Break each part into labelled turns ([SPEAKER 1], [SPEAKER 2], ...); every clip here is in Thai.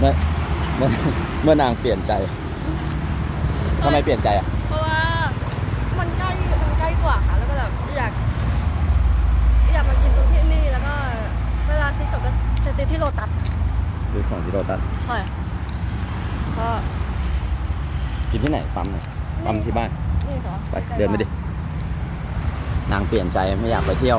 [SPEAKER 1] เมื่อเมื่อเมื่อนางเปลี่ยนใจทำไมเปลี่ยนใจอะ
[SPEAKER 2] เพราะว่ามันใกล้มันใกล้กว่าค่ะแล้วก็แบบอยากอยากมากินตรงที่นี่แล้วก็เวลาซื้อของก็จะซื้อที่โลตัส
[SPEAKER 1] ซื้อของที่โรตัส
[SPEAKER 2] ใช่ก็
[SPEAKER 1] กินที่ไหนปั๊มไหนปั๊มที่บ้าน
[SPEAKER 2] นี่เหรอ
[SPEAKER 1] ไปเดินไปดินางเปลี่ยนใจไม่อยากไปเที่ยว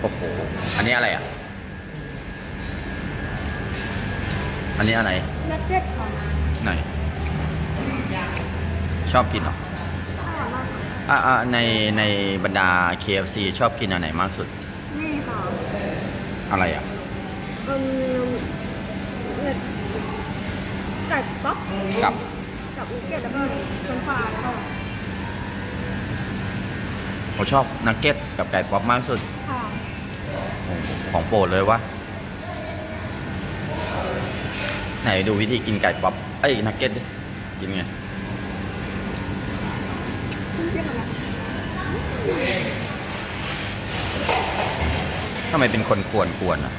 [SPEAKER 1] โอ้โห อันนี้อะไรอะ อันนี้อะไร
[SPEAKER 2] นักเก็ตของ
[SPEAKER 1] ไหน ชอบกินเหรอ
[SPEAKER 2] อร่อยมากค่ะ
[SPEAKER 1] อ่าอ่าในในบรรดา KFC ชอบกินอันไหนมากสุด
[SPEAKER 2] นี่ค่ะ
[SPEAKER 1] อะไรอะ
[SPEAKER 2] อืมเนี่ยไก่ป๊อป
[SPEAKER 1] กับ
[SPEAKER 2] กับนักเก็ตแล้วก็เป็นปลาแล้วก็
[SPEAKER 1] ผมชอบนักเก็ตกับไก่ป๊อปมากสุด
[SPEAKER 2] ค่ะ
[SPEAKER 1] โอ้โห ของโปรดเลยวะไหนดูวิธีกินไก่ป๊อปเอ้ยนักเก็ตดิ กินไง
[SPEAKER 2] ขึ้นเทียบกันนะ
[SPEAKER 1] ทำไมเป็นคนกวนกวนๆอะ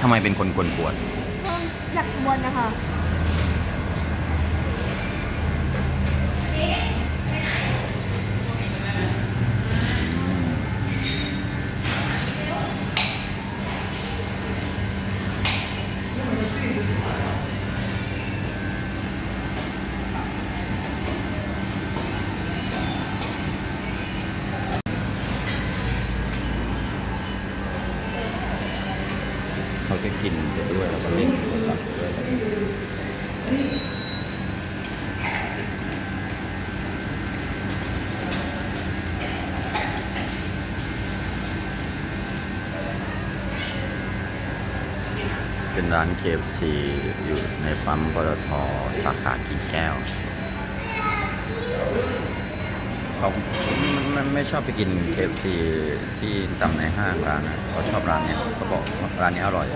[SPEAKER 1] ทำไมเป็นคนกวนกวน
[SPEAKER 2] ก็อยากวนนะคะ
[SPEAKER 1] กินไปด้วยแล้วก็เล่นโทรศัพท์ไปด้วยเป็นร้าน KFC อยู่ในปั๊มปตทสาขากิ่งแก้ว เขาไม่ไม่ชอบไปกิน KFC ที่ตามในห้างร้านนะเขาชอบร้านเนี้ยเขาบอกว่าร้านนี้อร่อย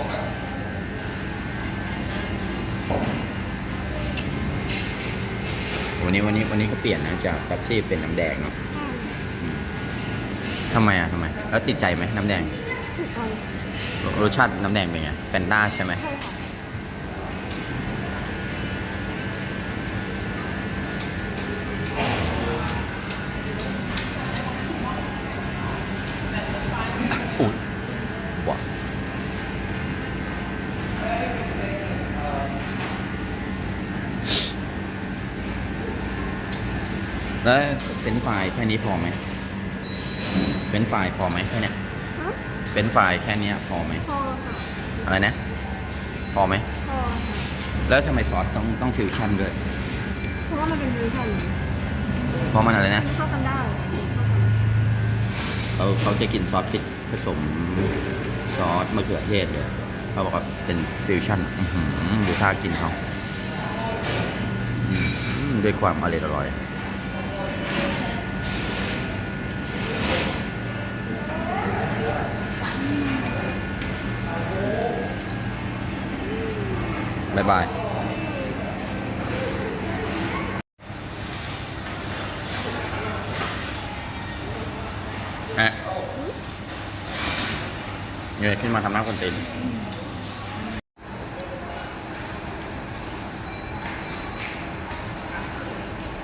[SPEAKER 1] วันนี้วันนี้วันนี้ก็เปลี่ยนนะจากแป๊บซี่เป็นน้ำแดงเนาะทำไมอะทำไม แล้วติดใจไหมน้ำแดง รสชาติน้ำแดงเป็นไงแฟนต้าใช่ไหม
[SPEAKER 2] ใช่
[SPEAKER 1] ว้าแล้วเฟรนช์ฟรายแค่นี้พอไหม เฟรนช์ฟรายพอไหมแค่เนี้ย
[SPEAKER 2] ฮะ
[SPEAKER 1] เฟรนช์ฟรายแค่เนี้ยพอไหม
[SPEAKER 2] พอค่ะ
[SPEAKER 1] อะไรนะ พอไหม
[SPEAKER 2] พอค่ะ
[SPEAKER 1] แล้วทำไมซอสต้องต้องฟิวชั่นด้วย
[SPEAKER 2] เพราะว่ามันเป็นวิวชัน
[SPEAKER 1] เพราะมันอะไรนะ
[SPEAKER 2] เข้ากันได้
[SPEAKER 1] เขาเขาจะกินซอสพริกผสม ซอสมะเขือเทศเลยเขาบอกว่าเป็นฟิวชั่นดูท่ากินเขาด้วยความอร่อยอร่อยบ๊ายบายฮะ เงยขึ้นมาทำหน้าคนตีน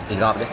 [SPEAKER 1] อีกรอบดิ